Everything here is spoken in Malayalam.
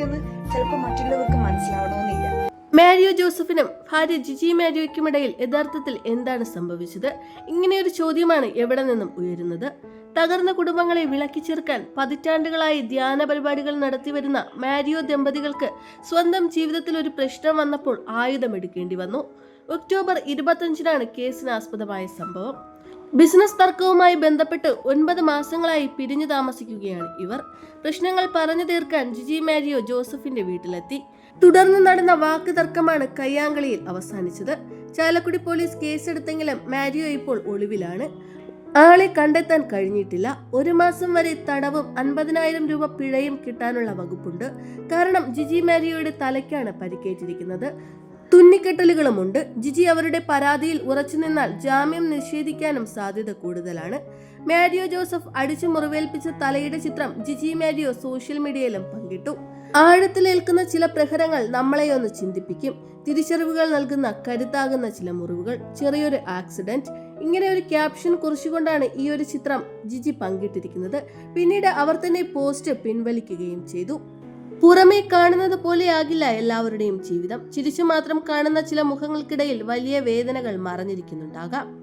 എന്ന് ചിലപ്പോൾ മറ്റുള്ളവർക്ക് മനസ്സിലാവണമെന്നില്ല. മാരിയോ ജോസഫിനും ഭാര്യ ജിജി മാരിയോയ്ക്കുമിടയിൽ യഥാർത്ഥത്തിൽ എന്താണ് സംഭവിച്ചത്? ഇങ്ങനെയൊരു ചോദ്യമാണ് എവിടെ നിന്നും ഉയരുന്നത്? തകർന്ന കുടുംബങ്ങളെ വിളക്കി ചേർക്കാൻ പതിറ്റാണ്ടുകളായി ധ്യാന പരിപാടികൾ നടത്തിവരുന്ന മാരിയോ ദമ്പതികൾക്ക് സ്വന്തം ജീവിതത്തിൽ ഒരു പ്രശ്നം വന്നപ്പോൾ ആയുധമെടുക്കേണ്ടി വന്നു. ഒക്ടോബർ ഇരുപത്തഞ്ചിനാണ് കേസിന് ആസ്പദമായ സംഭവം. ബിസിനസ് തർക്കവുമായി ബന്ധപ്പെട്ട് ഒൻപത് മാസങ്ങളായി പിരിഞ്ഞു താമസിക്കുകയാണ് ഇവർ. പ്രശ്നങ്ങൾ പറഞ്ഞു തീർക്കാൻ ജിജി മാരിയോ ജോസഫിന്റെ വീട്ടിലെത്തി. തുടർന്ന് നടന്ന വാക്ക് തർക്കമാണ് കയ്യാങ്കളിയിൽ അവസാനിച്ചത്. ചാലക്കുടി പോലീസ് കേസെടുത്തെങ്കിലും മാരിയോ ഇപ്പോൾ ഒളിവിലാണ്. ആളെ കണ്ടെത്താൻ കഴിഞ്ഞിട്ടില്ല. ഒരു മാസം വരെ തടവും അൻപതിനായിരം രൂപ പിഴയും കിട്ടാനുള്ള വകുപ്പുണ്ട്. കാരണം ജിജി മാരിയോയുടെ തലയ്ക്കാണ് പരിക്കേറ്റിരിക്കുന്നത്. തുന്നിക്കെട്ടലുകളുമുണ്ട്. ജിജി അവരുടെ പരാതിയിൽ ഉറച്ചു നിന്നാൽ ജാമ്യം നിഷേധിക്കാനും സാധ്യത കൂടുതലാണ്. മാരിയോ ജോസഫ് അടിച്ചു മുറിവേൽപ്പിച്ച തലയുടെ ചിത്രം ജിജി മാരിയോ സോഷ്യൽ മീഡിയയിലും പങ്കിട്ടു. ആഴത്തിലേൽക്കുന്ന ചില പ്രഹരങ്ങൾ നമ്മളെ ഒന്ന് ചിന്തിപ്പിക്കും. തിരിച്ചറിവുകൾ നൽകുന്ന കരുത്താകുന്ന ചില മുറിവുകൾ. ചെറിയൊരു ആക്സിഡന്റ്. ഇങ്ങനെ ഒരു ക്യാപ്ഷൻ കുറിച്ചുകൊണ്ടാണ് ഈ ഒരു ചിത്രം ജിജി പങ്കിട്ടിരിക്കുന്നത്. പിന്നീട് അവർ തന്നെ പോസ്റ്റ് പിൻവലിക്കുകയും ചെയ്തു. പുറമേ കാണുന്നത് പോലെയാകില്ല എല്ലാവരുടെയും ജീവിതം. ചിരിച്ചു മാത്രം കാണുന്ന ചില മുഖങ്ങൾക്കിടയിൽ വലിയ വേദനകൾ മറഞ്ഞിരിക്കുന്നുണ്ടാകാം.